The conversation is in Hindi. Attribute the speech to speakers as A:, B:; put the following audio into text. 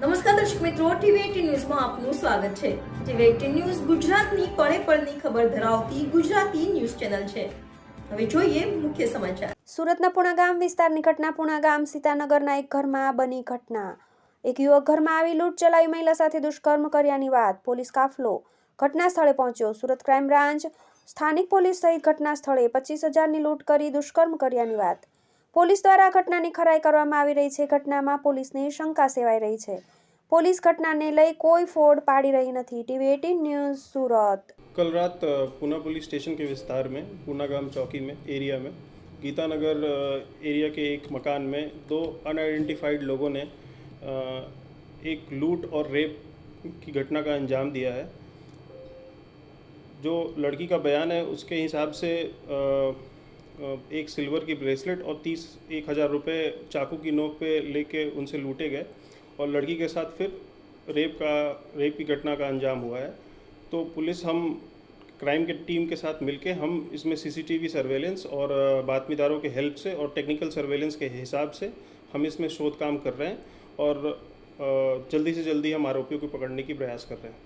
A: નમસ્કાર દર્શક મિત્રો, ટીવી એટીન ન્યૂઝમાં આપનું સ્વાગત છે. ટીવી એટીન ન્યૂઝ ગુજરાતની પળે પળની ખબર ધરાવતી ગુજરાતી ન્યૂઝ ચેનલ છે. હવે જોઈએ મુખ્ય સમાચાર.
B: સુરતના પુણા ગામ વિસ્તાર નિકટના પુણા ગામ સીતાનગરના એક ઘરમાં બની ઘટના. એક યુવક ઘરમાં આવી લૂંટ ચલાવી મહિલા સાથે દુષ્કર્મ કર્યાની વાત. પોલીસ કાફલો ઘટના સ્થળે પહોંચ્યો. સુરત ક્રાઇમ બ્રાન્ચ સ્થાનિક પોલીસ સહિત ઘટના સ્થળે પચીસ હજારની લૂંટ કરી દુષ્કર્મ કર્યાની વાત. પોલીસ દ્વારા આ ઘટનાની ખરાઈ કરવામાં આવી રહી છે ઘટનામાં પોલીસને શંકા સેવાઈ રહી છે પોલીસ ઘટનાને લઈ કોઈ ફોડ પાડી રહી નથી ટીવી એટીન ન્યૂઝ સુરત
C: कल रात अ, पूना पुलिस स्टेशन के विस्तार में पूना गांव चौकी में एरिया में गीतानगर अ, एरिया के एक मकान में दो अनआइडेंटिफाइड लोगों ने अ, एक लूट और रेप की घटना का अंजाम दिया है जो लड़की का बयान है उसके हिसाब से अ, अ, एक सिल्वर की ब्रेसलेट और तीस, एक हज़ार रुपये चाकू की नोक पे लेके उनसे लूटे गए। और लड़की के साथ फिर रेप का, रेप की घटना का अंजाम हुआ है। तो पुलिस हम क्राइम के टीम के साथ मिलके हम इसमें सीसीटीवी सर्वेलेंस और बातमीदारों के हेल्प से और टेक्निकल सर्वेलेंस के हिसाब से हम इसमें शोध काम कर रहे हैं और जल्दी से जल्दी हम आरोपियों को पकड़ने की प्रयास कर रहे हैं।